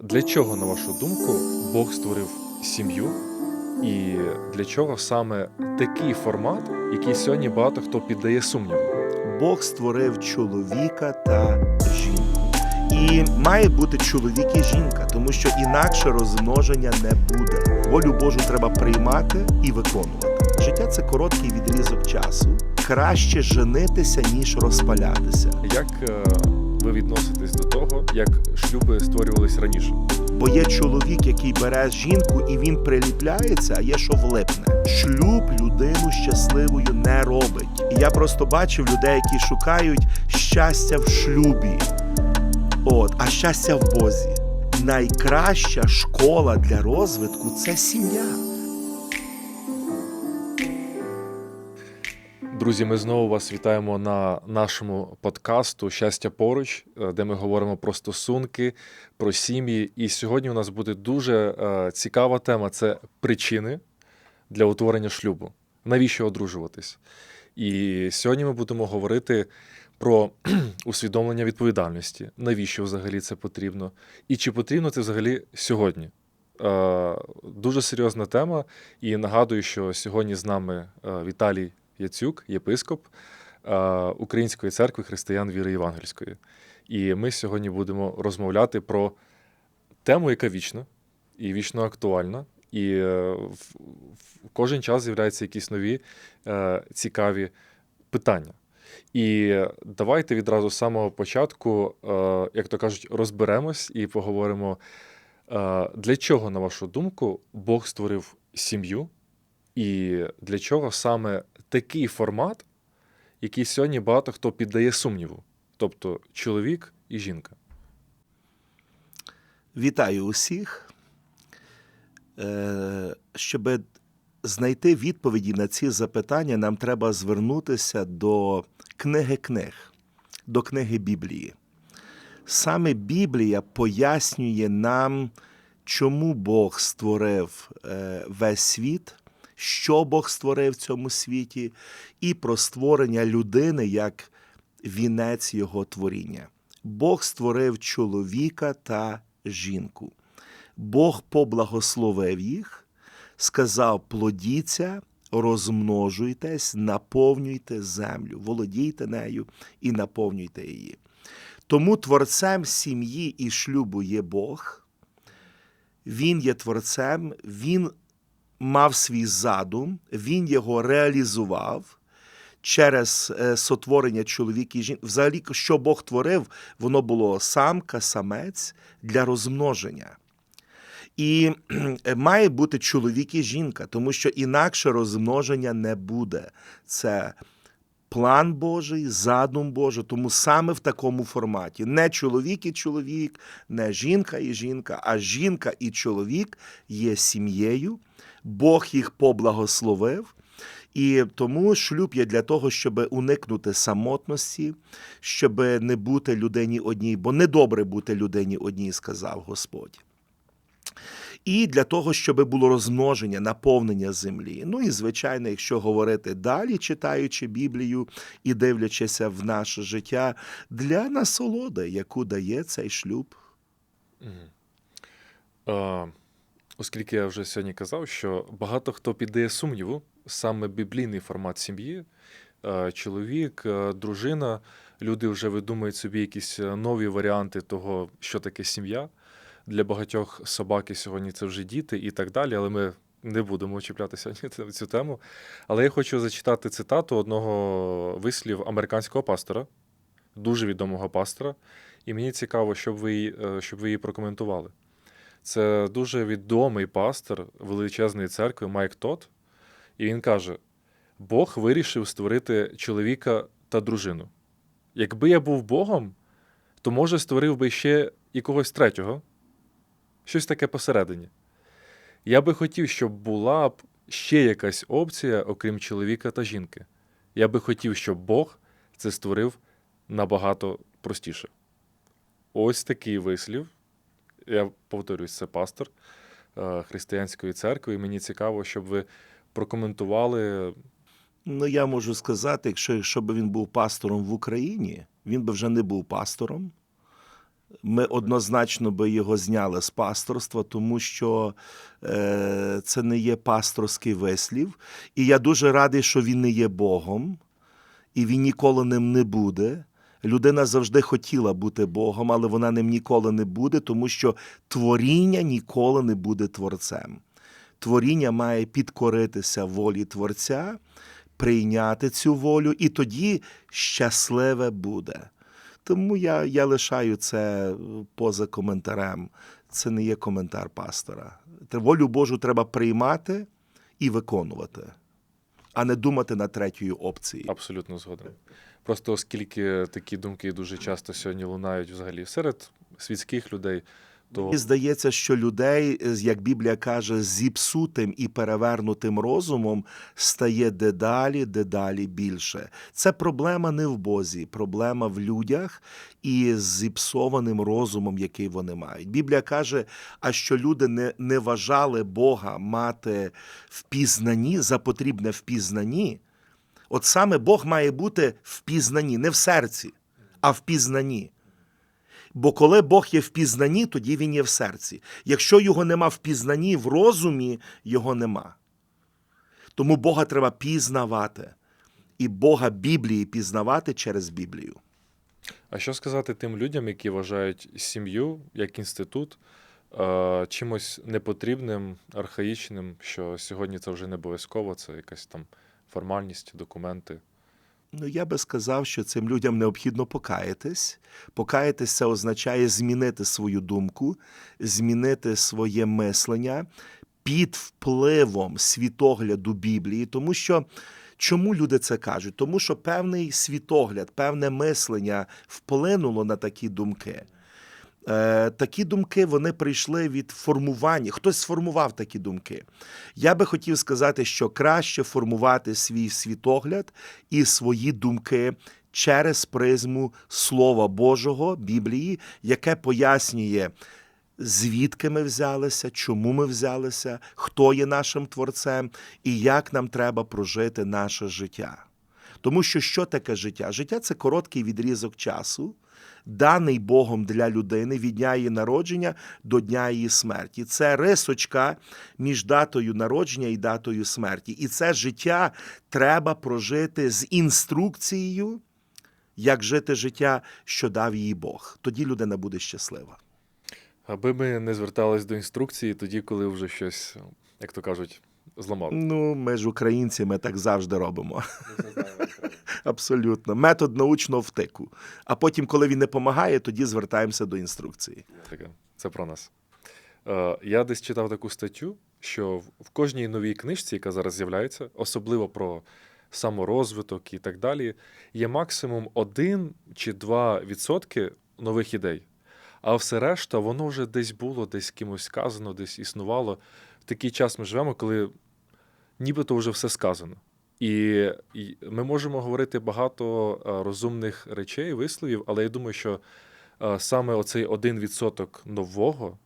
Для чого, на вашу думку, Бог створив сім'ю? І для чого саме такий формат, який сьогодні багато хто піддає сумніву? Бог створив чоловіка та жінку. І має бути чоловік і жінка, тому що інакше розмноження не буде. Волю Божу треба приймати і виконувати. Життя це короткий відрізок часу. Краще женитися, ніж розпалятися. Як е, ви відноситесь до як шлюби створювались раніше? Бо є чоловік, який бере жінку і він приліпляється, а є що влипне. Шлюб людину щасливою не робить. І я просто бачив людей, які шукають щастя в шлюбі. От, а щастя в Бозі. Найкраща школа для розвитку це сім'я. Друзі, ми знову вас вітаємо на нашому подкасту Щастя поруч, е, де ми говоримо про стосунки, про сім'ї. І сьогодні у нас буде дуже е, цікава тема це причини для утворення шлюбу. Навіщо одружуватись? І сьогодні ми будемо говорити про усвідомлення відповідальності, навіщо взагалі це потрібно, і чи потрібно це взагалі сьогодні. Е, Дуже серйозна тема, і нагадую, що сьогодні з нами Віталій Яцюк, єпископ е, Української церкви християн віри Євангельської. І ми сьогодні будемо розмовляти про тему, яка вічна і вічно актуальна. І е, в, кожен час з'являються якісь нові е, цікаві питання. І давайте відразу з самого початку, як то кажуть, розберемось і поговоримо, для чого, на вашу думку, Бог створив сім'ю, і для чого саме такий формат, який сьогодні багато хто піддає сумніву, тобто чоловік і жінка. Вітаю усіх. Е, Щоб знайти відповіді на ці запитання, нам треба звернутися до книги книг, до книги Біблії. Саме Біблія пояснює нам, чому Бог створив е, весь світ, що Бог створив в цьому світі, і про створення людини як вінець його творіння. Бог створив чоловіка та жінку. Бог поблагословив їх, сказав: плодіться, розмножуйтесь, наповнюйте землю, володійте нею і наповнюйте її. Тому творцем сім'ї і шлюбу є Бог. Він є творцем, він мав свій задум, він його реалізував через е, сотворення чоловіка і жінки. Взагалі, що Бог творив, воно було самка, самець для розмноження. І має бути чоловік і жінка, тому що інакше розмноження не буде. Це план Божий, задум Божий, тому саме в такому форматі. Не чоловік і чоловік, не жінка і жінка, а жінка і чоловік є сім'єю. Бог їх поблагословив. І тому шлюб є для того, щоб уникнути самотності, щоб не бути людині одній, бо недобре бути людині одній, сказав Господь. І для того, щоб було розмноження, наповнення землі. Ну і звичайно, якщо говорити далі, читаючи Біблію і дивлячися в наше життя, для насолоди, яку дає цей шлюб. Е, оскільки я вже сьогодні казав, що багато хто піддає сумніву саме біблійний формат сім'ї, е, чоловік, е, дружина, люди вже видумують собі якісь е, нові варіанти того, що таке сім'я. Для багатьох собаки сьогодні це вже діти і так далі, але ми не будемо чіпляти сьогодні цю- тему. Але я хочу зачитати цитату одного вислів американського пастора, дуже відомого пастора, і мені цікаво, щоб ви, щоб ви її прокоментували. Це дуже відомий пастор величезної церкви Майк Тот, і він каже: Бог вирішив створити чоловіка та дружину. Якби я був Богом, то може створив би ще і когось третього, щось таке посередині. Я би хотів, щоб була б ще якась опція, окрім чоловіка та жінки. Я би хотів, щоб Бог це створив набагато простіше. Ось такий вислів. Я повторюсь, це пастор е, християнської церкви, і мені цікаво, щоб ви прокоментували. Ну, я можу сказати, якщо, якщо б він був пастором в Україні, він би вже не був пастором. ми однозначно би його зняли з пасторства, тому що е, це не є пасторський вислів. І я дуже радий, що він не є Богом, і він ніколи ним не буде. Людина завжди хотіла бути Богом, але вона ним ніколи не буде, тому що творіння ніколи не буде творцем. Творіння має підкоритися волі Творця, прийняти цю волю, і тоді щасливе буде. Тому я, я лишаю це поза коментарем. Це не є коментар пастора. Волю Божу треба приймати і виконувати, а не думати на третьої опції. Абсолютно згоден. Просто оскільки такі думки дуже часто сьогодні лунають взагалі серед світських людей, то Мені здається, що людей, е, як Біблія каже, зіпсутим і перевернутим розумом стає дедалі, дедалі більше. Це проблема не в Бозі, проблема в людях і з зіпсованим розумом, який вони мають. Біблія каже, а що люди не, не вважали Бога мати в пізнанні за потрібне в пізнанні. От саме Бог має бути в пізнанні, не в серці, а в пізнанні. Бо коли Бог є в пізнанні, тоді він є в серці. Якщо його нема в пізнанні, в розумі його нема. Тому Бога треба пізнавати. І Бога Біблії пізнавати через Біблію. А що сказати тим людям, які вважають сім'ю як інститут е, чимось непотрібним, архаїчним, що сьогодні це вже не обов'язково, це якась там формальність, документи. Ну, я би сказав, що цим людям необхідно покаятись. Покаятись це означає змінити свою думку, змінити своє мислення під впливом світогляду Біблії, тому що. Чому люди це кажуть? Тому що певний світогляд, певне мислення вплинуло на такі думки. Е, такі думки вони прийшли від формування. Хтось сформував такі думки. Я би хотів сказати, що краще формувати свій світогляд і свої думки через призму Слова Божого, Біблії, яке пояснює, звідки ми взялися, чому ми взялися, хто є нашим творцем і як нам треба прожити наше життя. Тому що що таке життя? Життя це короткий відрізок часу, даний Богом для людини від дня її народження до дня її смерті. Це рисочка між датою народження і датою смерті. І це життя треба прожити з інструкцією, як жити життя, що дав їй Бог. Тоді людина буде щаслива. Аби ми не звертались до інструкції тоді, коли вже щось, як то кажуть, зламали. Ну, ми ж українці, ми так завжди робимо. Абсолютно. Метод научного втику. А потім, коли він не допомагає, тоді звертаємося до інструкції. Таке. Це про нас. Е, я десь читав таку статтю, що в- в кожній новій книжці, яка зараз з'являється, особливо про саморозвиток і так далі, є максимум 1 чи 2 відсотки нових ідей. А все решта, воно вже десь було, десь кимось сказано, десь існувало. В такий час ми живемо, коли нібито вже все сказано. І, ми можемо говорити багато е, розумних речей, висловів, але я думаю, що е, саме оцей один відсоток нового,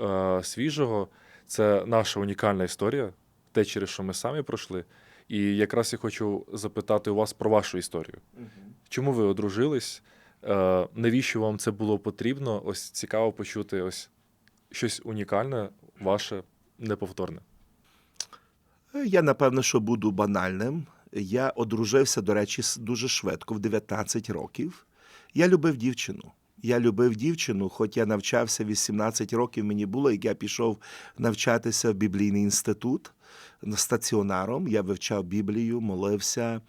е, свіжого це наша унікальна історія, те, через що ми самі пройшли. І якраз я хочу запитати у вас про вашу історію. Чому ви одружились? Навіщо вам це було потрібно? Ось цікаво почути ось щось унікальне, ваше, неповторне. Я напевно, що буду банальним. Я одружився, до речі, дуже швидко, в 19 років. Я любив дівчину. Я любив дівчину, хоч я навчався 18 років мені було, як я пішов навчатися в біблійний інститут стаціонаром. Я вивчав Біблію, молився.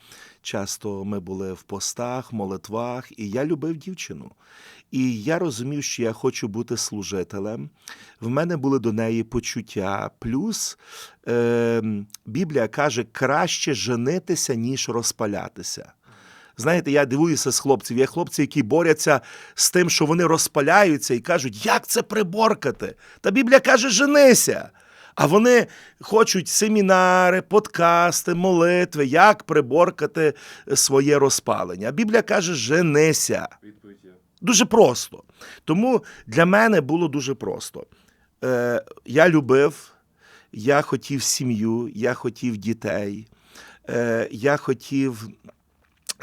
Часто ми були в постах, молитвах, і я любив дівчину. І я розумів, що я хочу бути служителем. В мене були до неї почуття. Плюс е, Біблія каже, краще женитися, ніж розпалятися. Знаєте, я дивуюся з хлопців. Є хлопці, які борються з тим, що вони розпаляються і кажуть, як це приборкати? Та Біблія каже, женися. А вони хочуть семінари, подкасти, молитви, як приборкати своє розпалення. Біблія каже, женися. Дуже просто. Тому для мене було дуже просто. Е, я любив, я хотів сім'ю, я хотів дітей, е, я хотів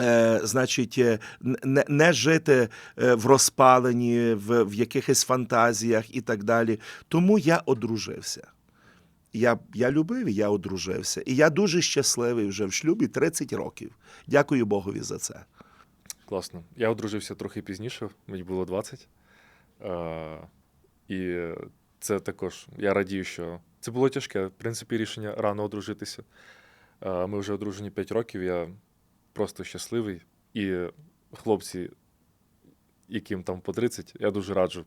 Е, значить, е, не, не жити е, в розпаленні, в, в якихось фантазіях і так далі. Тому я одружився. Я, я любив, я одружився. І я дуже щасливий вже в шлюбі 30 років. Дякую Богові за це. Класно. Я одружився трохи пізніше, мені було 20. Е, і це також, я радію, що це було тяжке, в принципі, рішення рано одружитися. Е, ми вже одружені 5 років, я просто щасливий. І хлопці, яким там по 30, я дуже раджу,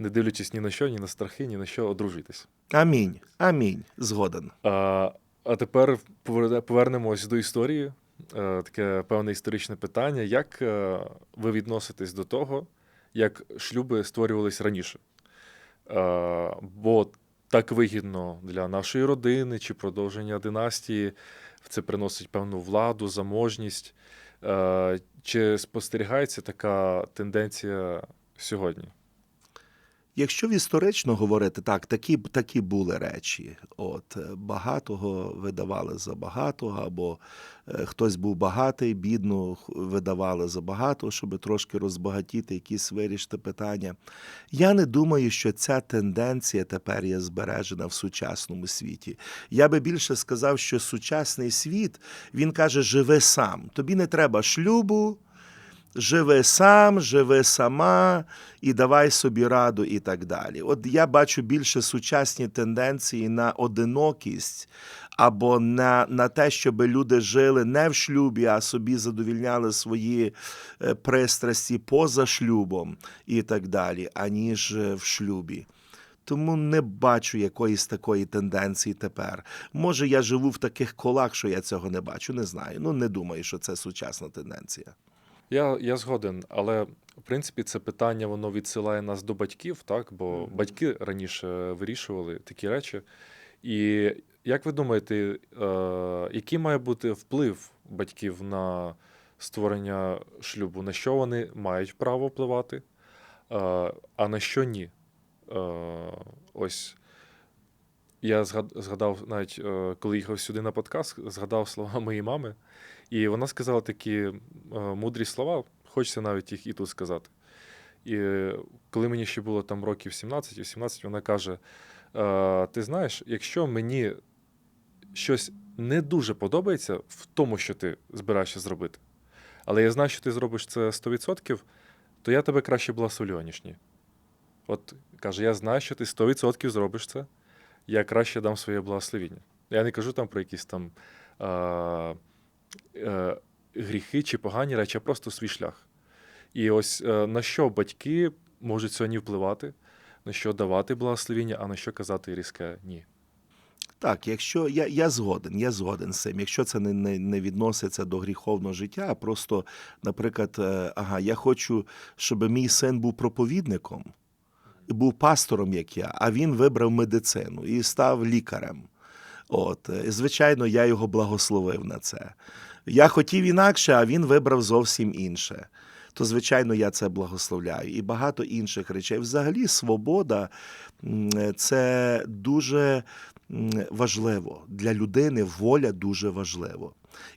не дивлячись ні на що, ні на страхи, ні на що, одружитись. Амінь. Амінь. Згоден. А, а тепер повернемось до історії. Е, Таке певне історичне питання. Як е, ви відноситесь до того, як шлюби створювались раніше? Е, Бо так вигідно для нашої родини чи продовження династії, це приносить певну владу, заможність. Чи спостерігається така тенденція сьогодні? Якщо історично говорити, так, такі, такі були речі. От, е, багатого видавали за багатого, або е, хтось був багатий, бідну х- видавали за багато, щоб трошки розбагатіти, якісь вирішити питання. Я не думаю, що ця тенденція тепер є збережена в сучасному світі. Я би більше сказав, що сучасний світ він каже: живи сам. Тобі не треба шлюбу. Живи сам, живи сама і давай собі раду, і так далі. От я бачу більше сучасні тенденції на одинокість або на, на те, щоб люди жили не в шлюбі, а собі задовільняли свої е, пристрасті поза шлюбом і так далі, аніж е, в шлюбі. Тому не бачу якоїсь такої тенденції тепер. Може, я живу в таких колах, що я цього не бачу. Не знаю. Ну не думаю, що це сучасна тенденція. Я, я згоден, але в принципі це питання воно відсилає нас до батьків, так? Бо Мгм. батьки раніше вирішували такі речі. І як ви думаєте, е, який має бути вплив батьків на створення шлюбу? На що вони мають право впливати, е, а на що ні? Е, ось я згадав, навіть е, коли їхав сюди на подкаст, згадав слова моєї мами, і вона сказала такі е, мудрі слова, хочеться навіть їх і тут сказати. І е, коли мені ще було там років 17-18, вона каже: е, Ти знаєш, якщо мені щось не дуже подобається в тому, що ти збираєшся зробити, але я знаю, що ти зробиш це 100%, то я тебе краще благословлю, аніж ні. От каже, я знаю, що ти 100% зробиш це, я краще дам своє благословіння. Я не кажу там про якісь там е, гріхи чи погані речі, а просто свій шлях. І ось е, на що батьки можуть сьогодні впливати, на що давати благословіння, а на що казати різке ні. Так, якщо я, я згоден, я згоден з цим. Якщо це не, не, не відноситься до гріховного життя, а просто, наприклад, е, ага, я хочу, щоб мій син був проповідником був пастором, як я, а він вибрав медицину і став лікарем. От, е, і, звичайно, я його благословив на це. Я хотів інакше, а він вибрав зовсім інше. То, звичайно, я це благословляю. І багато інших речей. Взагалі, свобода це дуже важливо. Для людини воля дуже важливо.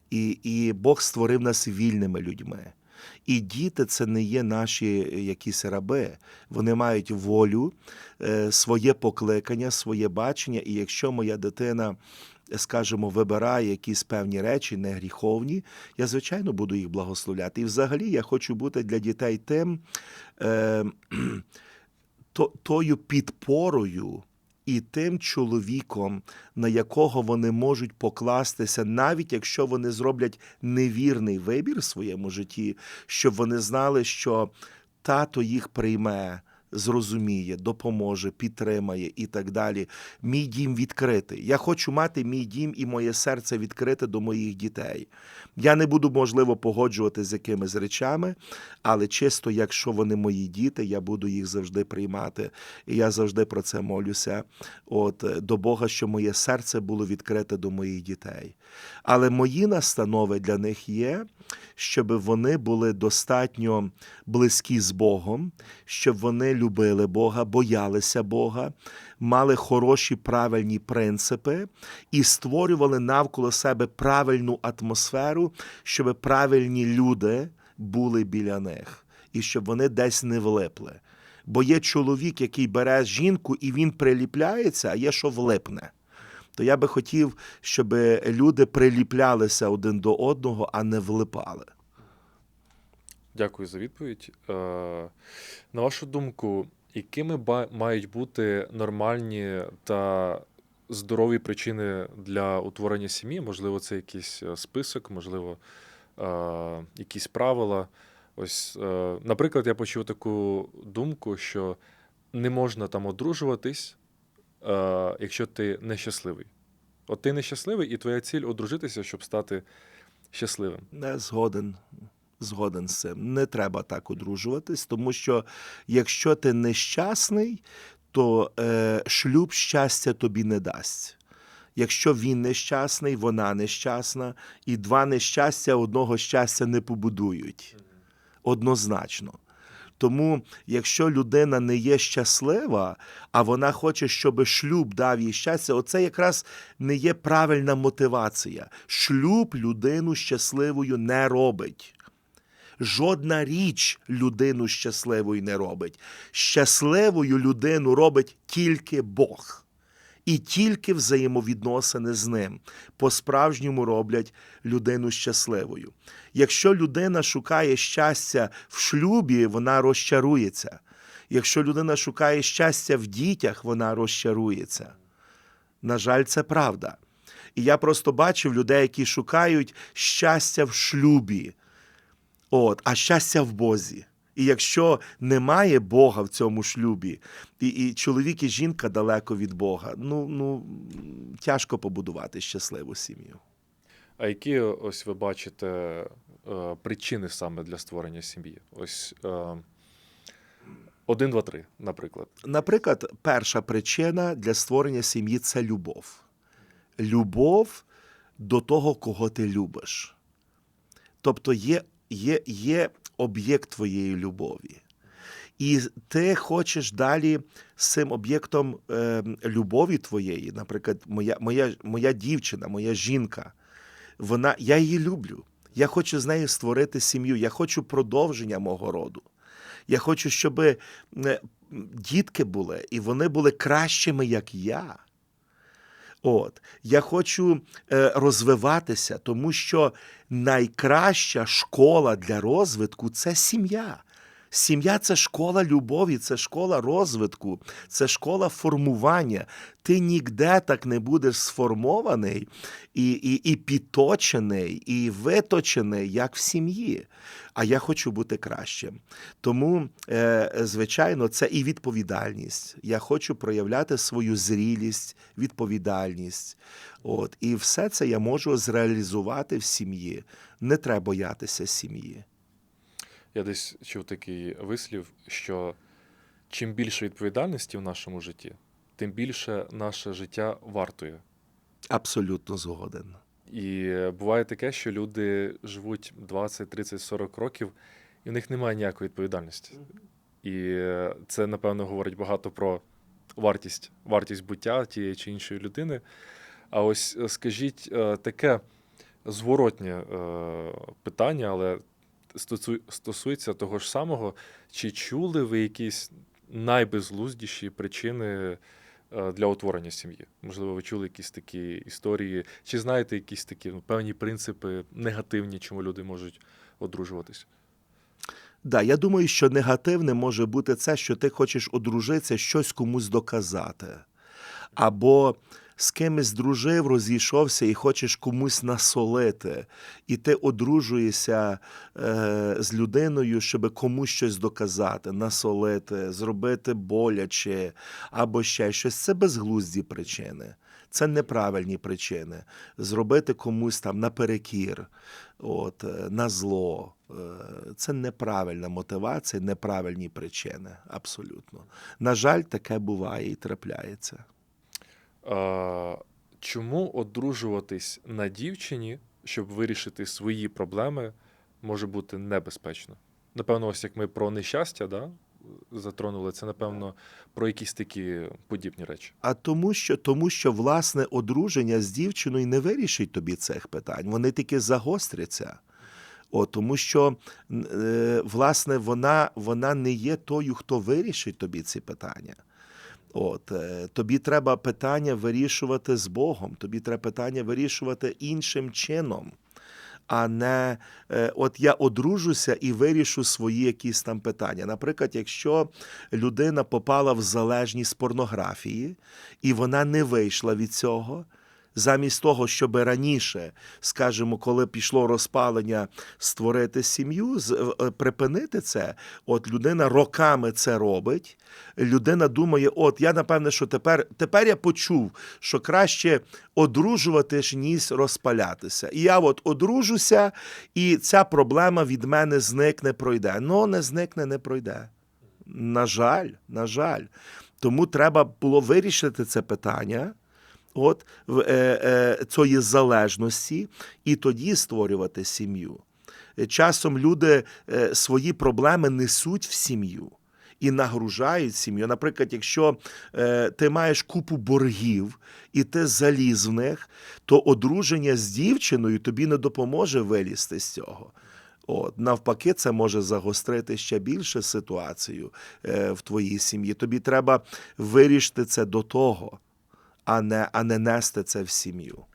І, і Бог створив нас вільними людьми. І діти це не є наші якісь раби. Вони мають волю, е, своє покликання, своє бачення. І якщо моя дитина, скажімо, вибирає якісь певні речі, не гріховні, я, звичайно, буду їх благословляти. І взагалі я хочу бути для дітей тим е, то, тою підпорою. І тим чоловіком, на якого вони можуть покластися, навіть якщо вони зроблять невірний вибір в своєму житті, щоб вони знали, що тато їх прийме, зрозуміє, допоможе, підтримає і так далі. Мій дім відкритий. Я хочу мати мій дім і моє серце відкрите до моїх дітей. Я не буду, можливо, погоджувати з якимись речами, але чисто, якщо вони мої діти, я буду їх завжди приймати. І я завжди про це молюся. От до Бога, що моє серце було відкрите до моїх дітей. Але мої настанови для них є, щоб вони були достатньо близькі з Богом, щоб вони любили Бога, боялися Бога, мали хороші правильні принципи і створювали навколо себе правильну атмосферу, щоб правильні люди були біля них, і щоб вони десь не влипли. Бо є чоловік, який бере жінку і він приліпляється, а є, що влипне. То я би хотів, щоб люди приліплялися один до одного, а не влипали. Дякую за відповідь. Е, На вашу думку, якими мають бути нормальні та здорові причини для утворення сім'ї? Можливо, це якийсь е, список, можливо, е, якісь правила. Ось, наприклад, я почув таку думку, що не можна там одружуватись, якщо ти нещасливий. От ти нещасливий, і твоя ціль одружитися, щоб стати щасливим. Не згоден. Згоден з цим. Не треба так одружуватись, тому що якщо ти нещасний, то е, шлюб щастя тобі не дасть. Якщо він нещасний, вона нещасна, і два нещастя одного щастя не побудують. Однозначно. Тому, якщо людина не є щаслива, а вона хоче, щоб шлюб дав їй щастя, оце якраз не є правильна мотивація. Шлюб людину щасливою не робить. Жодна річ людину щасливою не робить. Щасливою людину робить тільки Бог. І тільки взаємовідносини з ним по-справжньому роблять людину щасливою. Якщо людина шукає щастя в шлюбі, вона розчарується. Якщо людина шукає щастя в дітях, вона розчарується. На жаль, це правда. І я просто бачив людей, які шукають щастя в шлюбі, от, а щастя в Бозі. І якщо немає Бога в цьому шлюбі, і, і чоловік і жінка далеко від Бога, ну, ну тяжко побудувати щасливу сім'ю. А які ось ви бачите е, причини саме для створення сім'ї? Ось е, один, два, три, наприклад. Наприклад, перша причина для створення сім'ї це любов. Любов до того, кого ти любиш. Тобто є, є, є об'єкт твоєї любові. І ти хочеш далі з цим об'єктом е, любові твоєї, наприклад, моя, моя, моя дівчина, моя жінка, вона, я її люблю. Я хочу з нею створити сім'ю, я хочу продовження мого роду. Я хочу, щоб е, дітки були, і вони були кращими, як я. От, я хочу е, розвиватися, тому що найкраща школа для розвитку це сім'я. Сім'я це школа любові, це школа розвитку, це школа формування. Ти ніде так не будеш сформований і, і, і підточений, і виточений, як в сім'ї. А я хочу бути кращим. Тому, е, звичайно, це і відповідальність. Я хочу проявляти свою зрілість, відповідальність. От, і все це я можу зреалізувати в сім'ї. Не треба боятися сім'ї. Я десь чув такий вислів, що чим більше відповідальності в нашому житті, тим більше наше життя вартує. Абсолютно згоден. І буває таке, що люди живуть 20, 30, 40 років, і в них немає ніякої відповідальності. І це, напевно, говорить багато про вартість, вартість буття тієї чи іншої людини. А ось е, скажіть е, таке зворотнє е, питання, але стосується того ж самого, чи чули ви якісь найбезглуздіші причини е, для утворення сім'ї? Можливо, ви чули якісь такі історії, чи знаєте якісь такі ну, певні принципи негативні, чому люди можуть одружуватись? Да, я думаю, що негативне може бути це, що ти хочеш одружитися, щось комусь доказати. Або з кимось дружив, розійшовся і хочеш комусь насолити, і ти одружуєшся е, з людиною, щоб комусь щось доказати, насолити, зробити боляче або ще щось. Це безглузді причини. Це неправильні причини. Зробити комусь там наперекір, от, е, на зло. Е, Це неправильна мотивація, неправильні причини. Абсолютно. На жаль, таке буває і трапляється. А, чому одружуватись на дівчині, щоб вирішити свої проблеми, може бути небезпечно. Напевно, ось як ми про нещастя да, затронули, це, напевно, про якісь такі подібні речі. А тому, що тому, що власне одруження з дівчиною не вирішить тобі цих питань, вони тільки загостряться. О, тому що е, власне вона, вона не є тою, хто вирішить тобі ці питання. От, е, тобі треба питання вирішувати з Богом, тобі треба питання вирішувати іншим чином, а не е, от я одружуся і вирішу свої якісь там питання. Наприклад, якщо людина попала в залежність порнографії, і вона не вийшла від цього. Замість того, щоб раніше, скажімо, коли пішло розпалення, створити сім'ю, з- е, припинити це, от людина роками це робить. Людина думає: от я напевне, що тепер, тепер я почув, що краще одружуватись, ніж розпалятися. І я от одружуся, і ця проблема від мене зникне, пройде. Ну, не зникне, не пройде. На жаль, на жаль. Тому треба було вирішити це питання. От в е, е, цієї залежності, і тоді створювати сім'ю. Е, Часом люди е, свої проблеми несуть в сім'ю і нагружають сім'ю. Наприклад, якщо е, ти маєш купу боргів і ти заліз в них, то одруження з дівчиною тобі не допоможе вилізти з цього. От, навпаки, це може загострити ще більше ситуацію е, в твоїй сім'ї. Тобі треба вирішити це до того, а не, а не нести це в сім'ю.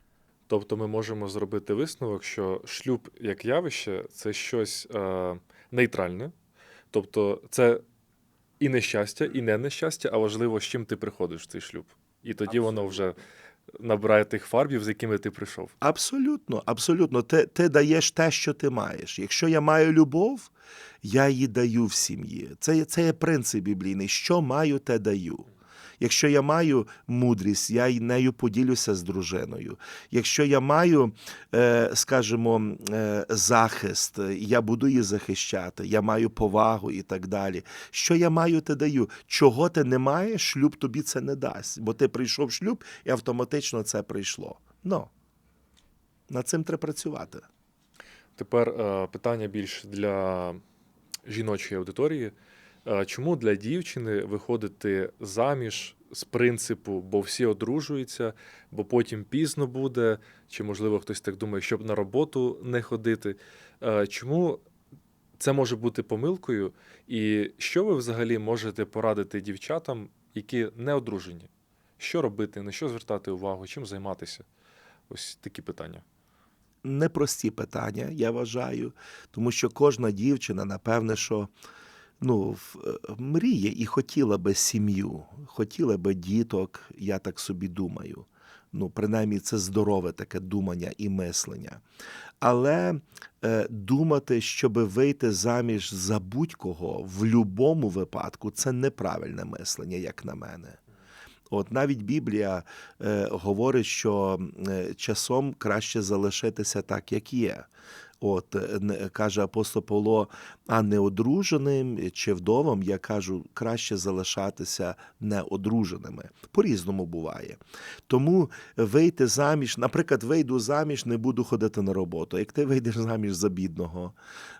Тобто ми можемо зробити висновок, що шлюб як явище це щось е, нейтральне. Тобто це і нещастя, і не нещастя, а важливо, з чим ти приходиш в цей шлюб. І тоді воно вже набирає тих фарбів, з якими ти прийшов. Абсолютно, абсолютно. Ти, ти даєш те, що ти маєш. Якщо я маю любов, я її даю в сім'ї. Це, це є принцип біблійний. Що маю, те даю. Якщо я маю мудрість, я й нею поділюся з дружиною. Якщо я маю, е, скажімо, е, захист, я буду її захищати, я маю повагу і так далі. Що я маю, те даю. Чого ти не маєш, шлюб тобі це не дасть. Бо ти прийшов шлюб і автоматично це прийшло. Ну, над цим треба працювати. Тепер е, питання більш для жіночої аудиторії. Е, Чому для дівчини виходити заміж з принципу, бо всі одружуються, бо потім пізно буде, чи можливо хтось так думає, щоб на роботу не ходити? Е, Чому це може бути помилкою? І що ви взагалі можете порадити дівчатам, які не одружені? Що робити, на що звертати увагу, чим займатися? Ось такі питання. непрості питання, я вважаю, тому що кожна дівчина, напевне, що ну, е, мріє і хотіла би сім'ю, хотіла би діток, я так собі думаю. Ну, принаймні, це здорове таке думання і мислення. Але е, думати, щоб вийти заміж за будь-кого в будь-якому випадку, це неправильне мислення, як на мене. От навіть Біблія е, говорить, що е, часом краще залишитися так, як є. От е, каже апостол Павло, а неодруженим чи вдовам, я кажу, краще залишатися неодруженими. По-різному буває. Тому вийти заміж, наприклад, вийду заміж, не буду ходити на роботу. Як ти вийдеш заміж за бідного,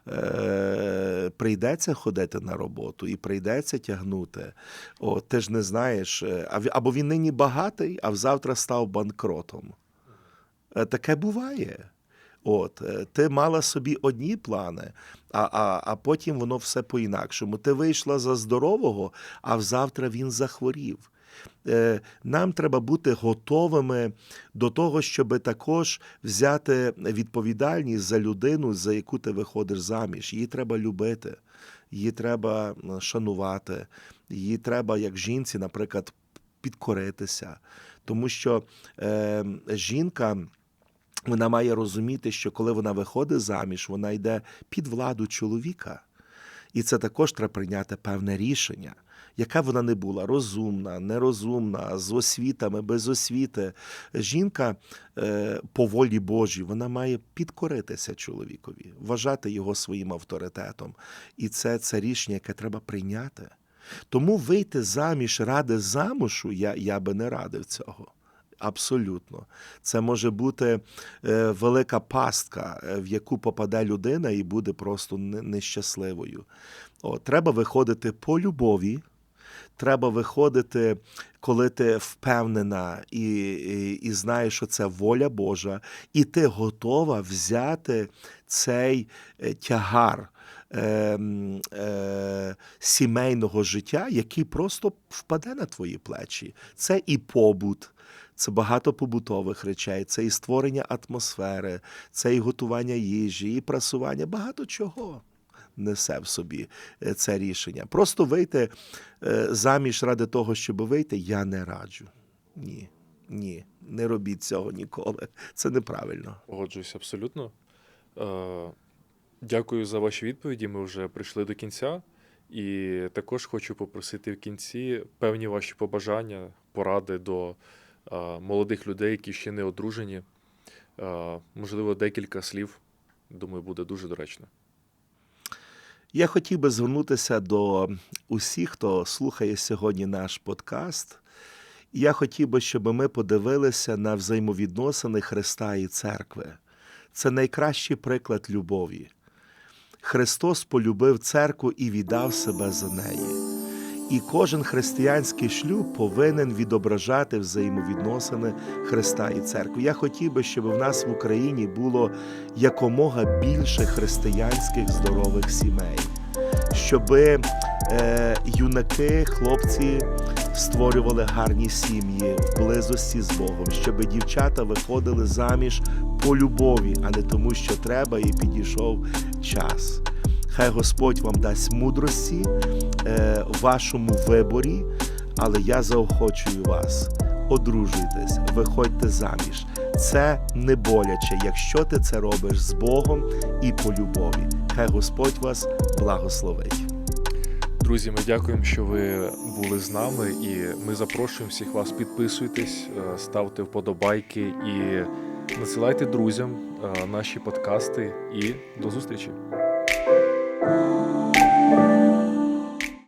е, прийдеться ходити на роботу і прийдеться тягнути. О, ти ж не знаєш, е, або він нині багатий, а завтра став банкротом. Е, Таке буває. От, е, ти мала собі одні плани, а, а, а потім воно все по-інакшому. Ти вийшла за здорового, а взавтра він захворів. Е, Нам треба бути готовими до того, щоб також взяти відповідальність за людину, за яку ти виходиш заміж. Її треба любити, її треба шанувати, її треба, як жінці, наприклад, підкоритися. Тому що е, жінка. Вона має розуміти, що коли вона виходить заміж, вона йде під владу чоловіка. І це також треба прийняти певне рішення, яка вона не була розумна, нерозумна, з освітами, без освіти. Жінка е, по волі Божій вона має підкоритися чоловікові, вважати його своїм авторитетом. І це, це рішення, яке треба прийняти. Тому вийти заміж ради замушу, я, я би не радив цього. Абсолютно. Це може бути е, велика пастка, е, в яку попаде людина і буде просто нещасливою. О, треба виходити по любові. Треба виходити, коли ти впевнена і, і, і знаєш, що це воля Божа, і ти готова взяти цей е, тягар е, е, сімейного життя, який просто впаде на твої плечі. Це і побут. Це багато побутових речей, це і створення атмосфери, це і готування їжі, і прасування, багато чого несе в собі е, це рішення. Просто вийти е, заміж ради того, щоб вийти, я не раджу. Ні, ні, не робіть цього ніколи. Це неправильно. Погоджуюсь абсолютно. Е, Дякую за ваші відповіді. Ми вже прийшли до кінця. І також хочу попросити в кінці певні ваші побажання, поради до молодих людей, які ще не одружені. Е, Можливо, декілька слів. Думаю, буде дуже доречно. Я хотів би звернутися до усіх, хто слухає сьогодні наш подкаст. Я хотів би, щоб ми подивилися на взаємовідносини Христа і церкви. Це найкращий приклад любові. Христос полюбив церкву і віддав себе за неї. І кожен християнський шлюб повинен відображати взаємовідносини Христа і церкви. Я хотів би, щоб в нас в Україні було якомога більше християнських здорових сімей, щоб е, юнаки, хлопці створювали гарні сім'ї в близості з Богом, щоб дівчата виходили заміж по любові, а не тому, що треба, і підійшов час. Хай Господь вам дасть мудрості в вашому виборі, але я заохочую вас. Одружуйтесь, виходьте заміж. Це не боляче, якщо ти це робиш з Богом і по любові. Хай Господь вас благословить. Друзі, ми дякуємо, що ви були з нами, і ми запрошуємо всіх вас. Підписуйтесь, е, ставте вподобайки і насилайте друзям е, наші подкасти. І до зустрічі!